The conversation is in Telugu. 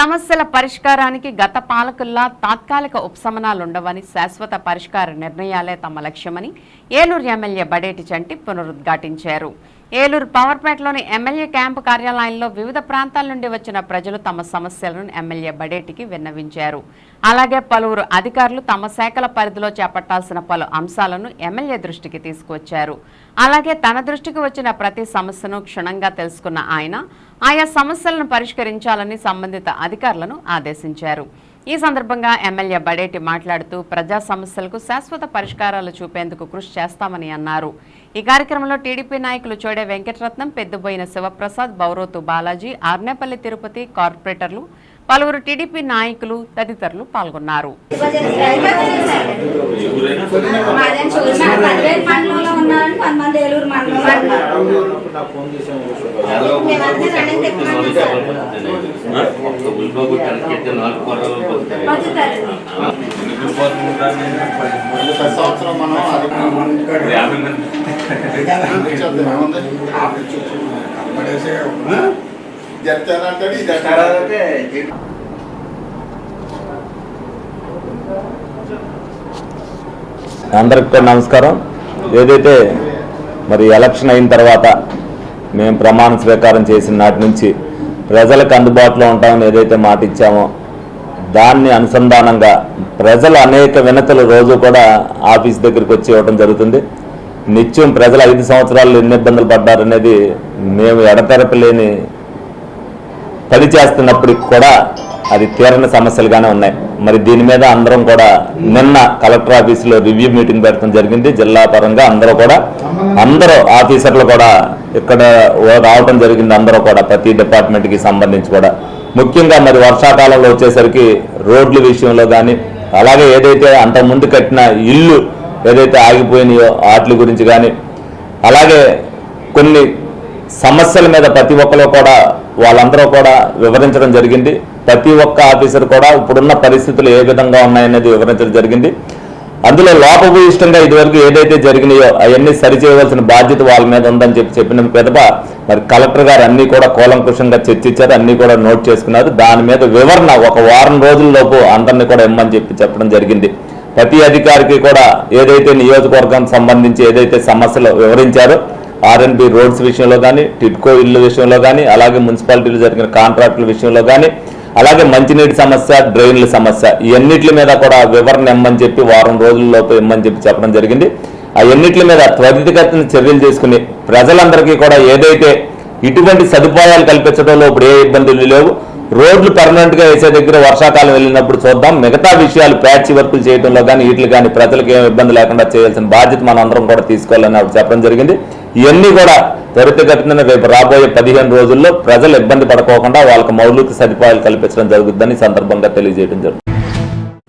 సమస్యల పరిష్కారానికి గత పాలకుల్లా తాత్కాలిక ఉపశమనాలుండవని శాశ్వత పరిష్కార నిర్ణయాలే తమ లక్ష్యమని ఏలూరు ఎమ్మెల్యే బడేటి చంటి పునరుద్ఘాటించారు. ఏలూరు పవర్పేటలోని ఎమ్మెల్యే క్యాంపు కార్యాలయంలో వివిధ ప్రాంతాల నుండి వచ్చిన ప్రజలు తమ సమస్యలను ఎమ్మెల్యే బడేటికి విన్నవించారు. అలాగే పలువురు అధికారులు తమ శాఖల పరిధిలో చేపట్టాల్సిన పలు అంశాలను ఎమ్మెల్యే దృష్టికి తీసుకువచ్చారు. అలాగే తన దృష్టికి వచ్చిన ప్రతి సమస్యను క్షుణ్ణంగా తెలుసుకున్న ఆయన ఆయా సమస్యలను పరిష్కరించాలని సంబంధిత అధికారులను ఆదేశించారు. ఈ సందర్భంగా ఎమ్మెల్యే బడేటి మాట్లాడుతూ ప్రజా సమస్యలకు శాశ్వత పరిష్కారాలు చూపేందుకు కృషి చేస్తామని అన్నారు. ఈ కార్యక్రమంలో టీడీపీ నాయకులు చోడే వెంకటరత్నం పెద్దుబోయిన శివప్రసాద్ బౌరోతు బాలాజీ ఆర్నేపల్లి తిరుపతి కార్పొరేటర్లు పలువురు టీడీపీ నాయకులు తదితరులు పాల్గొన్నారు. సంవత్సరం మనం ఇది. అందరికి నమస్కారం. ఏదైతే మరి ఎలక్షన్ అయిన తర్వాత మేము ప్రమాణ స్వీకారం చేసిన నాటి నుంచి ప్రజలకు అందుబాటులో ఉంటామని ఏదైతే మాట ఇచ్చామో దాన్ని అనుసంధానంగా ప్రజలు అనేక వినతులు రోజు కూడా ఆఫీస్ దగ్గరికి వచ్చి ఇవ్వడం జరుగుతుంది. నిత్యం ప్రజలు ఐదు సంవత్సరాలు ఎన్ని ఇబ్బందులు పడ్డారనేది మేము ఎడతెరపలేని పని చేస్తున్నప్పటికి కూడా అది తీరని సమస్యలుగానే ఉన్నాయి. మరి దీని మీద అందరం కూడా నిన్న కలెక్టర్ ఆఫీసులో రివ్యూ మీటింగ్ పెట్టడం జరిగింది. జిల్లా పరంగా అందరూ కూడా అందరూ ఆఫీసర్లు కూడా ఇక్కడ రావడం జరిగింది అందరూ కూడా ప్రతి డిపార్ట్మెంట్కి సంబంధించి కూడా. ముఖ్యంగా మరి వర్షాకాలంలో వచ్చేసరికి రోడ్ల విషయంలో కానీ అలాగే ఏదైతే అంతకుముందు కట్టిన ఇల్లు ఏదైతే ఆగిపోయినాయో వాటి గురించి కానీ అలాగే కొన్ని సమస్యల మీద ప్రతి ఒక్కరు కూడా వాళ్ళందరూ కూడా వివరించడం జరిగింది. ప్రతి ఒక్క ఆఫీసర్ కూడా ఇప్పుడున్న పరిస్థితులు ఏ విధంగా ఉన్నాయనేది వివరించడం జరిగింది. అందులో లోపభూయిష్టంగా ఇదివరకు ఏదైతే జరిగినాయో అవన్నీ సరిచేయవలసిన బాధ్యత వాళ్ళ మీద ఉందని చెప్పి చెప్పిన పెదప మరి కలెక్టర్ గారు అన్ని కూడా కూలంకుషంగా చర్చించారు అన్ని కూడా నోట్ చేసుకున్నారు. దాని మీద వివరణ ఒక వారం రోజుల్లోపు అందరినీ కూడా ఇమ్మని చెప్పి చెప్పడం జరిగింది. ప్రతి అధికారికి కూడా ఏదైతే నియోజకవర్గం సంబంధించి ఏదైతే సమస్యలు వివరించారో ఆర్ఎన్బి రోడ్స్ విషయంలో కానీ టిట్కో ఇల్లు విషయంలో కానీ అలాగే మున్సిపాలిటీలో జరిగిన కాంట్రాక్టుల విషయంలో కానీ అలాగే మంచినీటి సమస్య డ్రైన్ల సమస్య ఇవన్నిటి మీద కూడా వివరణ ఇమ్మని చెప్పి వారం రోజుల్లోపు ఇమ్మని చెప్పి చెప్పడం జరిగింది. అవన్నిటి మీద త్వరితగతిన చర్యలు చేసుకుని ప్రజలందరికీ కూడా ఏదైతే ఇటువంటి సదుపాయాలు కల్పించడంలో ఇప్పుడు ఏ ఇబ్బందులు లేవు రోడ్లు పర్మనెంట్గా వేసే దగ్గర వర్షాకాలం వెళ్ళినప్పుడు చూద్దాం. మిగతా విషయాలు ప్యాచ్ వర్కులు చేయడంలో కానీ వీటిలో కానీ ప్రజలకు ఏమి ఇబ్బంది లేకుండా చేయాల్సిన బాధ్యత మనందరం కూడా తీసుకోవాలని చెప్పడం జరిగింది. ఇవన్నీ కూడా త్వరితగతిన రేపు రాబోయే పదిహేను రోజుల్లో ప్రజలు ఇబ్బంది పడుకోకుండా వాళ్ళకి మౌలిక సదుపాయాలు కల్పించడం జరుగుతుందని సందర్భంగా తెలియజేయడం జరుగుతుంది.